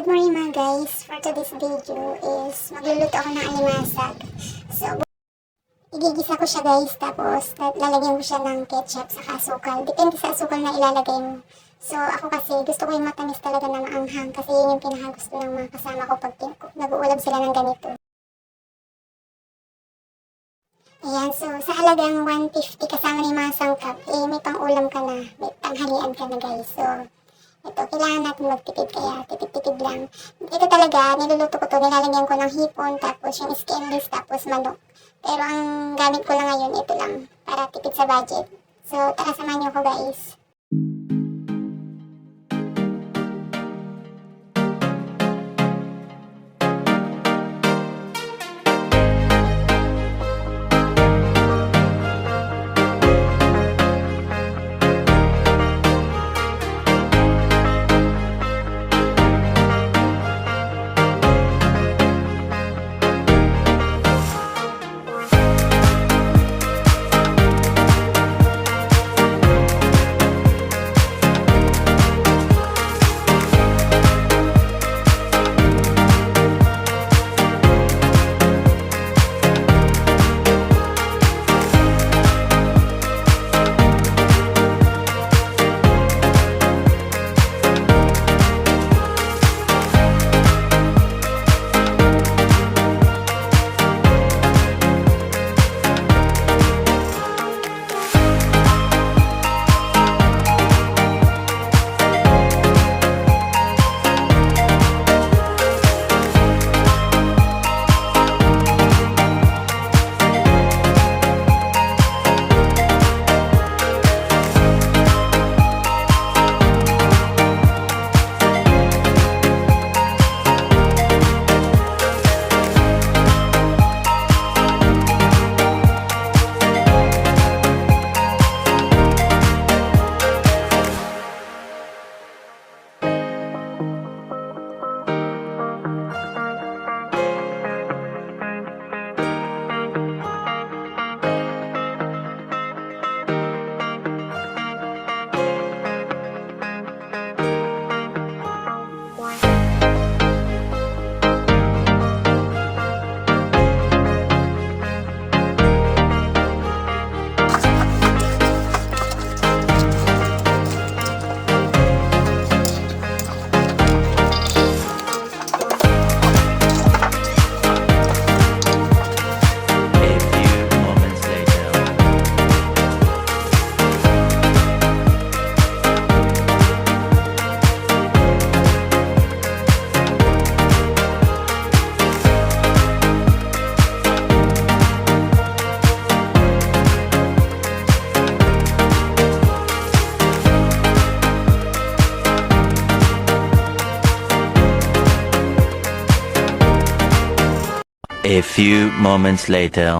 Good morning mga guys. For today's video is magluluto ako ng alimasag. So, igigisa ko siya guys. Tapos, lalagyan ko siya ng ketchup sa asukal. Depende sa asukal na ilalagay mo. So, ako kasi gusto ko yung matamis talaga na maanghang. Kasi yun yung pinakagusto ng mga kasama ko pag nag-uulab sila ng ganito. Ayan, so sa halagang 150 kasama ni mga sangkap, eh may pang-ulam ka na, may tanghalian ka na guys. So, ito, kailangan natin magtipid kaya tipid-tipid lang. Ito talaga, niluluto ko to, nilalagyan ko ng hipon, tapos yung skinless, tapos manok. Pero ang gamit ko lang ngayon, ito lang, para tipid sa budget. So, tara samahan niyo ko guys. A few moments later.